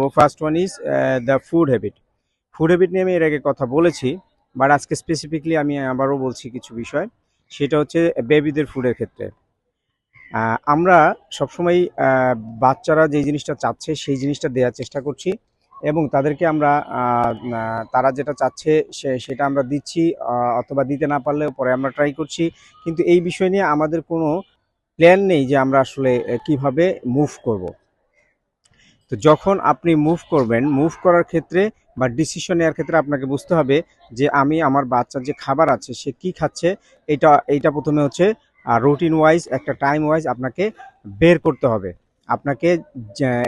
বলব first one is the food habit food habit নিয়ে আমি এর আগে কথা বলেছি বাট আজকে স্পেসিফিকলি আমি আবারও বলছি কিছু বিষয়। সেটা হচ্ছে বেবিদের ফুডের ক্ষেত্রে। আমরা সবসময় বাচ্চারা যে জিনিসটা চাচ্ছে, সেই জিনিসটা দেওয়ার চেষ্টা করছি, এবং তাদেরকে আমরা তারা যেটা চাচ্ছে, সে, সেটা আমরা দিচ্ছি অথবা দিতে না পারলেও পরে আমরা ট্রাই করছি। কিন্তু এই বিষয় নিয়ে আমাদের কোনো প্ল্যান নেই যে আমরা আসলে কীভাবে মুভ করব। তো যখন আপনি মুভ করবেন মুভ করার ক্ষেত্রে বা ডিসিশন নেওয়ার ক্ষেত্রে আপনাকে বুঝতে হবে যে আমি আমার বাচ্চার যে খাবার আছে সে কি খাচ্ছে, এটা, এইটা প্রথমে হচ্ছে রুটিন ওয়াইজ একটা টাইম ওয়াইজ আপনাকে বের করতে হবে। আপনাকে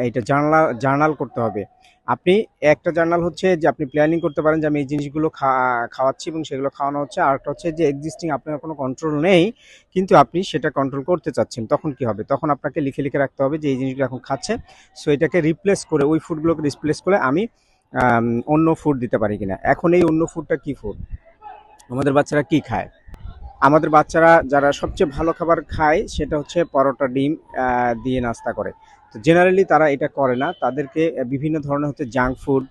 এটা জার্নাল জার্নাল করতে হবে। আপনি একটা জার্নাল হচ্ছে যে আপনি প্ল্যানিং করতে পারেন যে আমি এই জিনিসগুলো খাওয়াচ্ছি এবং সেগুলো খাওয়ানো হচ্ছে। আর একটা হচ্ছে যে এক্সিস্টিং আপনার কোনো কন্ট্রোল নেই, কিন্তু আপনি সেটা কন্ট্রোল করতে চাচ্ছেন। তখন কি হবে? তখন আপনাকে লিখে লিখে রাখতে হবে যে এই জিনিসগুলো এখন খাচ্ছে। সো এটাকে রিপ্লেস করে, ওই ফুডগুলোকে রিপ্লেস করে আমি অন্য ফুড দিতে পারি কিনা। এখন এই অন্য ফুডটা কি ফুড আমাদের বাচ্চারা কি খায়? আমাদের বাচ্চারা যারা সবচেয়ে ভালো খাবার খায় সেটা হচ্ছে পরোটা, ডিম দিয়ে নাস্তা করে। তো জেনারেলি তারা এটা করে না। তাদেরকে বিভিন্ন ধরনের হচ্ছে জাঙ্ক ফুড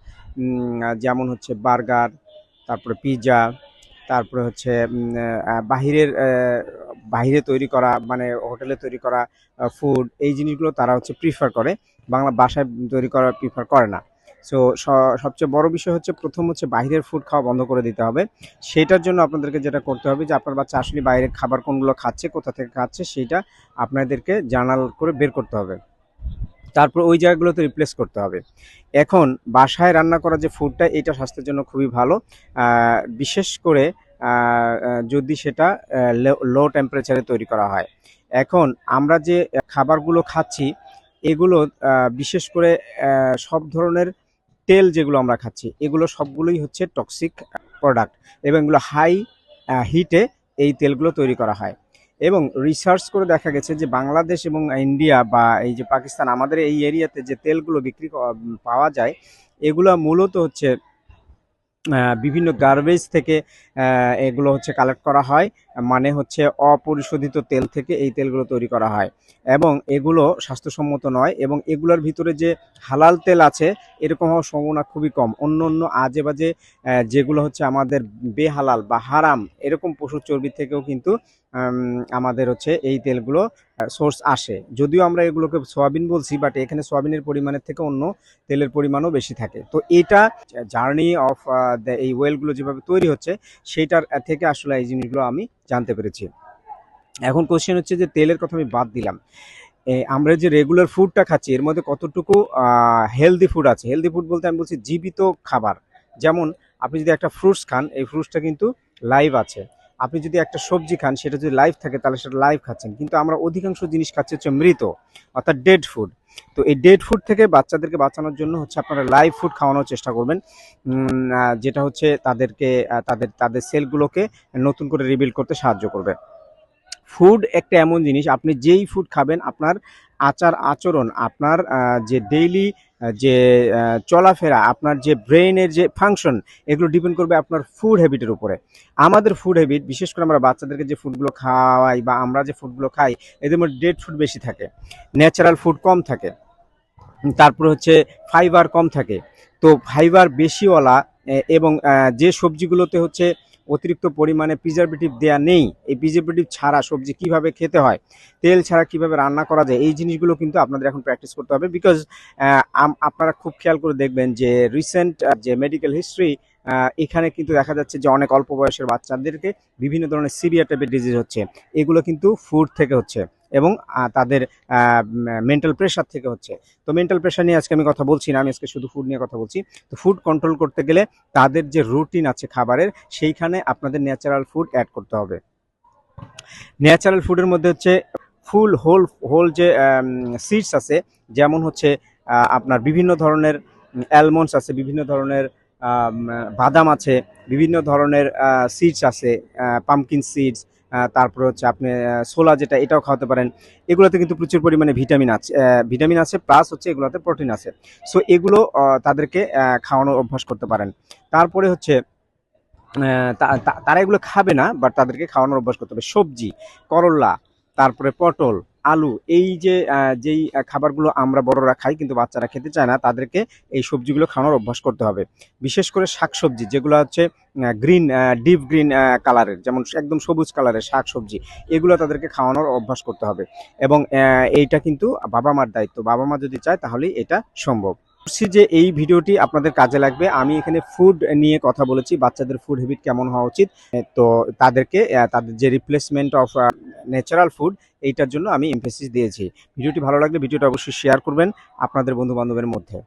যেমন হচ্ছে বার্গার, তারপরে পিৎজা তারপরে হচ্ছে বাহিরের বাহিরে তৈরি করা মানে হোটেলে তৈরি করা ফুড এই জিনিসগুলো তারা হচ্ছে প্রিফার করে। বাংলা বাসায় তৈরি করা প্রিফার করে না। সো সবচেয়ে বড় বিষয় হচ্ছে প্রথম হচ্ছে বাইরের ফুড খাওয়া বন্ধ করে দিতে হবে। সেটার জন্য আপনাদেরকে যেটা করতে হবে যে, আপনার বাচ্চা আসলে বাইরের খাবার কোনগুলো খাচ্ছে, কোথা থেকে খাচ্ছে, সেটা আপনাদেরকে জার্নাল করে বের করতে হবে। তারপর ওই জায়গাগুলোতে রিপ্লেস করতে হবে। এখন বাসায় রান্না করা যে ফুডটা এটা স্বাস্থ্যের জন্য খুবই ভালো। বিশেষ করে যদি সেটা লো টেম্পারেচারে তৈরি করা হয়। এখন আমরা যে খাবারগুলো খাচ্ছি, এগুলো বিশেষ করে সব ধরনের তেল যেগুলো আমরা খাচ্ছি, এগুলো সবগুলোই হচ্ছে টক্সিক প্রোডাক্ট এবং এগুলো হাই হিটে এই তেলগুলো তৈরি করা হয়। এবং রিসার্চ করে দেখা গেছে যে বাংলাদেশ এবং ইন্ডিয়া বা এই যে পাকিস্তান, আমাদের এই এরিয়াতে যে তেলগুলো বিক্রি পাওয়া যায়, এগুলো মূলত হচ্ছে বিভিন্ন গার্বেজ থেকে এগুলো হচ্ছে কালেক্ট করা হয়। মানে হচ্ছে অপরিশোধিত তেল থেকে এই তেলগুলো তৈরি করা হয়। এবং এগুলো স্বাস্থ্যসম্মত নয় এবং এগুলোর ভিতরে যে হালাল তেল আছে, এরকম হওয়ার সম্ভাবনা খুবই কম। অন্য অন্য আজে বাজে যেগুলো হচ্ছে আমাদের বেহালাল বা হারাম, এরকম পশুর চর্বি থেকেও কিন্তু আমাদের হচ্ছে এই তেলগুলো সোর্স আসে। যদিও আমরা এগুলোকে সোয়াবিন বলছি বাট এখানে সোয়াবিনের পরিমাণের থেকে অন্য তেলের পরিমাণও বেশি থাকে। তো এটা জার্নি অফ এই ওয়েলগুলো যেভাবে তৈরি হচ্ছে, সেইটার থেকে আসলে এই জিনিসগুলো আমি জানতে পেরেছি। এখন কোশ্চেন হচ্ছে যে তেলের কথা আমি বাদ দিলাম। আমরা যে রেগুলার ফুডটা খাচ্ছি, এর মধ্যে কতটুকু হেলদি ফুড আছে? হেলদি ফুড বলতে আমি বলছি জীবিত খাবার। যেমন আপনি যদি একটা ফ্রুটস খান, এই ফ্রুটসটা কিন্তু লাইভ আছে। আপনি যদি একটা সবজি খান, সেটা যদি লাইভ থাকে, তাহলে সেটা লাইভ খাচ্ছেন। কিন্তু আমরা অধিকাংশ জিনিস খাচ্ছি হচ্ছে মৃত, অর্থাৎ ডেড ফুড তো এই ডেড ফুড থেকে বাচ্চাদেরকে বাঁচানোর জন্য হচ্ছে আপনারা লাইভ ফুড খাওয়ানোর চেষ্টা করবেন। যেটা হচ্ছে তাদেরকে তাদের তাদের সেলগুলোকে নতুন করে রিবিল্ড করতে সাহায্য করবে। ফুড একটা এমন জিনিস, আপনি যেই ফুড খাবেন, আপনার আচার আচরণ, আপনার যে ডেইলি যে চলাফেরা, আপনার যে ব্রেইনের যে ফাংশন এগুলো ডিপেন্ড করবে আপনার ফুড হ্যাবিটের উপরে। আমাদের ফুড হ্যাবিট বিশেষ করে আমরা বাচ্চাদেরকে যে ফুডগুলো খাওয়াই বা আমরা যে ফুডগুলো খাই, এদের মধ্যে ডেড ফুড বেশি থাকে ন্যাচারাল ফুড কম থাকে। তারপর হচ্ছে ফাইবার কম থাকে। তো ফাইবার বেশিওয়ালা এবং যে সবজিগুলোতে হচ্ছে অতিরিক্ত পরিমাণে প্রিজারভেটিভ দেয়া নেই। এই প্রিজারভেটিভ ছাড়া সবজি কীভাবে খেতে হয়, তেল ছাড়া কীভাবে রান্না করা যায়, এই জিনিসগুলো কিন্তু আপনাদের এখন প্র্যাকটিস করতে হবে বিকজ আপনারা খুব খেয়াল করে দেখবেন যে রিসেন্ট যে মেডিকেল হিস্ট্রি এখানে কিন্তু দেখা যাচ্ছে যে অনেক অল্প বয়সের বাচ্চাদেরকে বিভিন্ন ধরনের সিভিয়ার টাইপের ডিজিজ হচ্ছে। এগুলো কিন্তু ফুড থেকে হচ্ছে। এবং তাদের মেন্টাল প্রেশার থেকে হচ্ছে। তো মেন্টাল প্রেশার নিয়ে আজকে আমি কথা বলছি না, আমি আজকে শুধু ফুড নিয়ে কথা বলছি। তো ফুড কন্ট্রোল করতে গেলে তাদের যে রুটিন আছে খাবারের, সেইখানে আপনাদের ন্যাচারাল ফুড অ্যাড করতে হবে। ন্যাচারাল ফুডের মধ্যে হচ্ছে ফুল হোল হোল যে সিডস আছে, যেমন হচ্ছে আপনার বিভিন্ন ধরনের অ্যালমন্ডস আছে, বিভিন্ন ধরনের বাদাম আছে, বিভিন্ন ধরনের সিডস আছে পামকিন সিডস তারপরে হচ্ছে আপনি সোলা যেটা, এটাও খাওয়াতে পারেন। এগুলোতে কিন্তু প্রচুর পরিমাণে ভিটামিন আছে ভিটামিন আছে প্লাস হচ্ছে এগুলোতে প্রোটিন আছে। সো এগুলো তাদেরকে খাওয়ানোর অভ্যাস করতে পারেন। তারপরে হচ্ছে তারা এগুলো খাবে না বাট তাদেরকে খাওয়ানোর অভ্যাস করতে হবে। সবজি করল্লা তারপরে পটল, আলু, এই যে যেই খাবারগুলো আমরা বড়রা খাই কিন্তু বাচ্চারা খেতে চায় না, তাদেরকে এই সবজিগুলো খাওয়ানোর অভ্যাস করতে হবে। বিশেষ করে শাকসবজি, যেগুলো হচ্ছে গ্রিন ডিপ গ্রিন কালারের যেমন একদম সবুজ কালারের শাক সবজি এগুলো তাদেরকে খাওয়ানোর অভ্যাস করতে হবে। এবং এইটা কিন্তু বাবা মার দায়িত্ব, বাবা মা যদি চায় তাহলেই এটা সম্ভব। বলছি যে এই ভিডিওটি আপনাদের কাজে লাগবে। আমি এখানে ফুড নিয়ে কথা বলেছি, বাচ্চাদের ফুড হ্যাবিট কেমন হওয়া উচিত তো তাদেরকে তাদের যে রিপ্লেসমেন্ট অফ ন্যাচারাল ফুড, এইটার জন্য আমি এমফেসিস দিয়েছি। ভিডিওটি ভালো লাগলে ভিডিওটা অবশ্যই শেয়ার করবেন আপনাদের বন্ধুবান্ধবের মধ্যে।